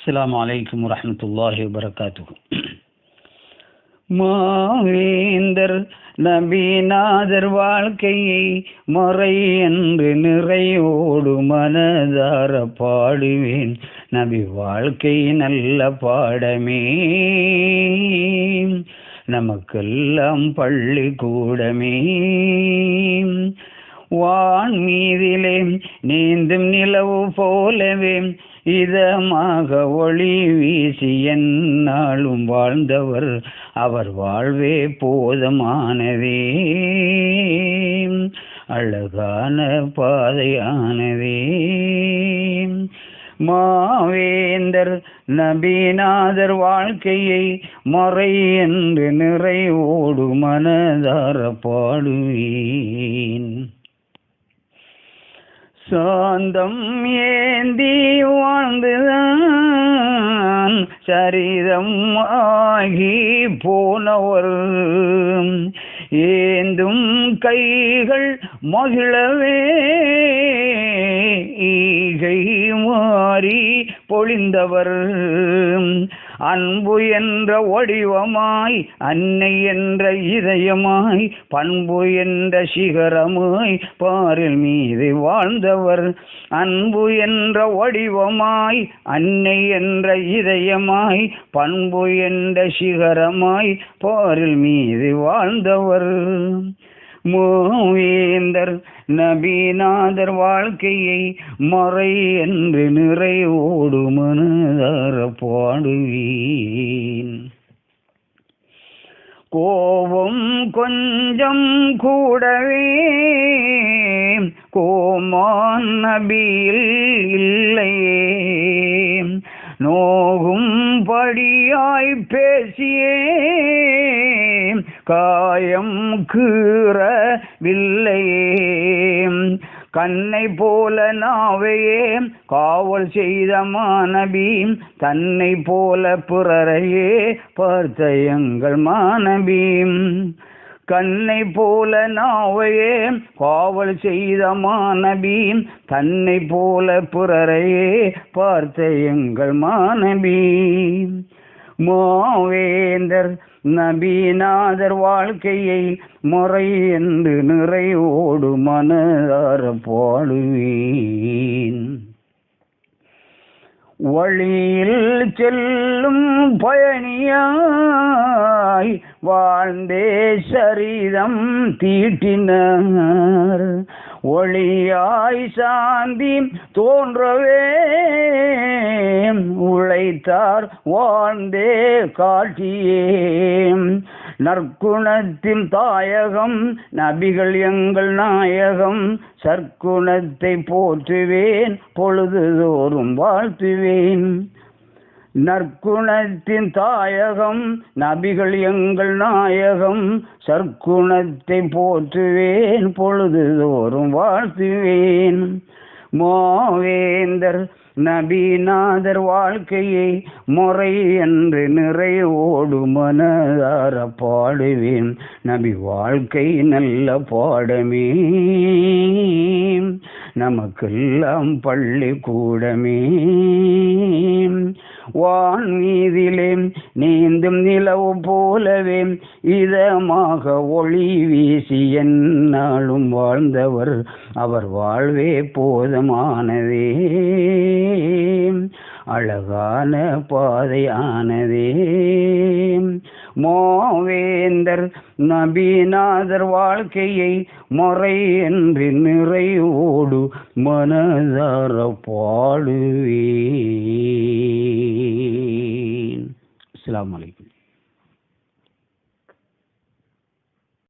السلام عليكم ورحمة الله وبركاته மாவேந்தர் நபிநாதர் வாழ்க்கையை முறை என்று நிறையோடு மனதார பாடுவேன். நபி வாழ்க்கை நல்ல பாடமே. நமக்கெல்லாம் பள்ளி கூடமே. வான் மீதிலே நீந்தும் நிலவு போலவே இதமாக ஒளி வீசி என்னாலும் வாழ்ந்தவர். அவர் வாழ்வே போதமானதே. அழகான பாதையானதே. மாவேந்தர் நபிநாதர் வாழ்க்கையை மறை என்று நிறைவோடு மனதார பாடுவேன். சாந்தம் ஏந்தி வாழ்ந்துதான் சரிதம் ஆகி போனவர். ஏந்தும் கைகள் மகிழவே ஈகை மாறி பொழிந்தவர். அன்பு என்ற வடிவமாய் அன்னை என்ற இதயமாய் பண்பு என்ற சிகரமாய் பாரில் மீது வாழ்ந்தவர். அன்பு என்ற வடிவமாய் அன்னை என்ற இதயமாய் பண்பு என்ற சிகரமாய் பாரில் மீது வாழ்ந்தவர். மூவேந்தர் நபிநாதர் வாழ்க்கையை மறை என்று நிறைவோடு மனதார பாடுவீன். கோபம் கொஞ்சம் கூடவே கோமான் நபியில் இல்லையே. நோ அடியாய் பேசியே காயம் கீறவில்லையே. கண்ணை போல நாவையே காவல் செய்த மாணவி தன்னை போல பிறரையே பார்த்த எங்கள் மாணவி. கண்ணை போல நாவையே காவல் செய்த மாணவி தன்னை போல பிறரையே பார்த்த எங்கள் மாணவி. மாவேந்தர் நபிநாதர் வாழ்க்கையை முறை என்று நிறைவோடு மனதார பாடுவேன். வழியில் செல்லும் பயணியாய் வாழ்ந்தே சரிதம் தீட்டினார். ஒளியாய் சாந்தி தோன்றவே உழைத்தார் வாழ்ந்தே காட்டியே நற்குணத்தின் தாயகம் நபிகள் எங்கள் நாயகம் சற்குணத்தை போற்றுவேன் பொழுதுதோறும் வாழ்த்துவேன். நற்குணத்தின் தாயகம் நபிகள் எங்கள் நாயகம் சற்குணத்தை போற்றுவேன் பொழுதுதோறும் வாழ்த்துவேன். மாவேந்தர் நபிநாதர் வாழ்க்கையை முறை என்று நிறைவோடு மனதார பாடுவேன். நபி வாழ்க்கை நல்ல பாடமே. நமக்கெல்லாம் பள்ளி கூடமே. வான் மீதிலே நீந்தும் நிலவு போலவே இதமாக ஒளி வீசி என்னாலும் வாழ்ந்தவர். அவர் வாழ்வே போதமானதே. அழகான பாதையானதே. மோவேந்தர் நபிநாதர் வாழ்க்கையை முறை என்று நிறைவோடு மனதார பாடுவே அஸ்லாம் வலைக்கம்